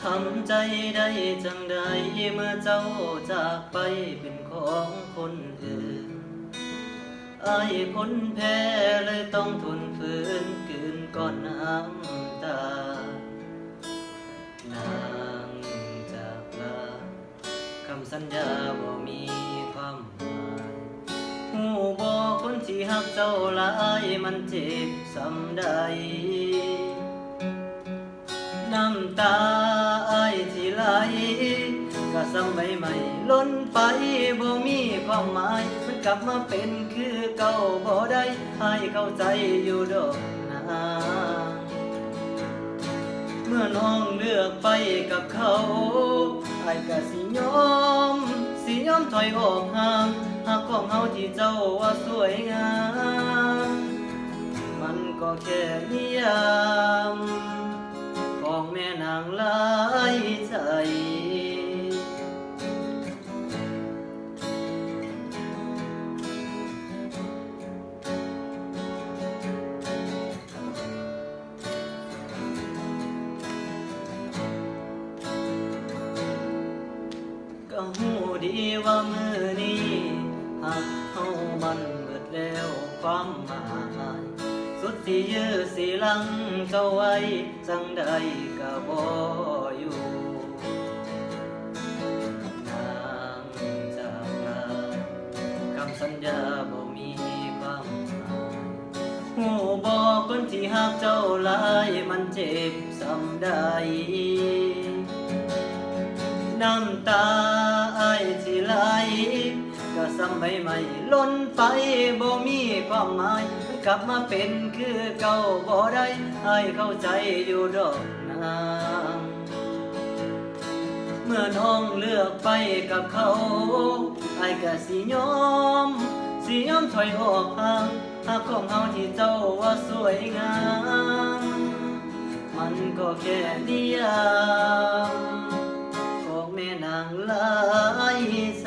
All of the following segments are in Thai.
ทำใจได้จังใดเมื่อเจ้าจากไปเป็นของคนอื่นอายคนแพ้เลยต้องทนฝืนกืนก่อนน้ำตานางจากลาคำสัญญาบ่มีความหมายหูบ่คนที่หักเจ้าหลายมันเจ็บสำใดน้ำตา ซ้ำใบใหม่ล้นไปบ่มีความหมาย มันกลับมาเป็นคือเก่าบ่ได้ให้เข้าใจอยู่ดอกนะเมื่อน้องเลือกไปกับเขาไอ้ก็สิยอม สิยอมถอยออกห่างหากของเฮาที่เจ้าว่าสวยงาม มันก็แค่นิยาม ของแม่นางลายใจ หูดีว่ามือนี้หากเฮามันเบิดแล้วความหมาย สุดที่ยื้อสีหลังเจ้าไว้จังใดก็บ่อยู่นางจากลาคำสัญญาบ่มีความหมายหูบอกคนที่หักเจ้าหลายมันเจ็บสำใด น้ำตาไอที่ไหลก็ซ้ำใบใหม่ล้นไปบ่มีความหมายกลับมาเป็นคือเก่าบ่ได้ไอเข้าใจอยู่ดอกนางเมื่อน้องเลือกไปกับเขาไอก็สิยอมสิยอมถอยออกห่างหากของเฮาที่เจ้าว่าสวยงาม มันก็แค่นิยามางลายใส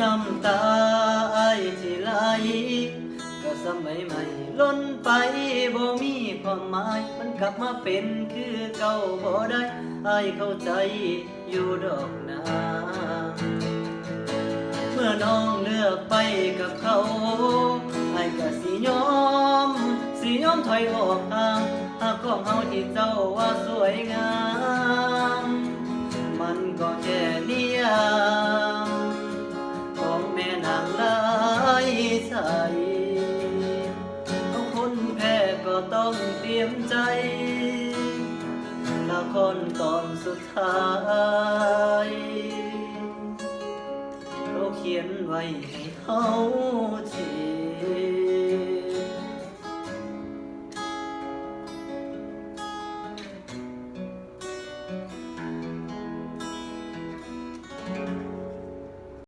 น้ำตาไอที่ไหลก็สมัยใหม่ล้นไป ความหมายมันกลับมาเป็นคือเก่าบ่ได้อายเข้าใจอยู่ดอกนาเมื่อน้องเลือกไปกับเขาอายก็สิยอม สิยอมถอยออกห่างหากของเฮาที่เจ้าว่าสวยงาม ต้องเตรียมใจละคนตอนสุดท้ายเขาเขียนไว้ให้เขาเที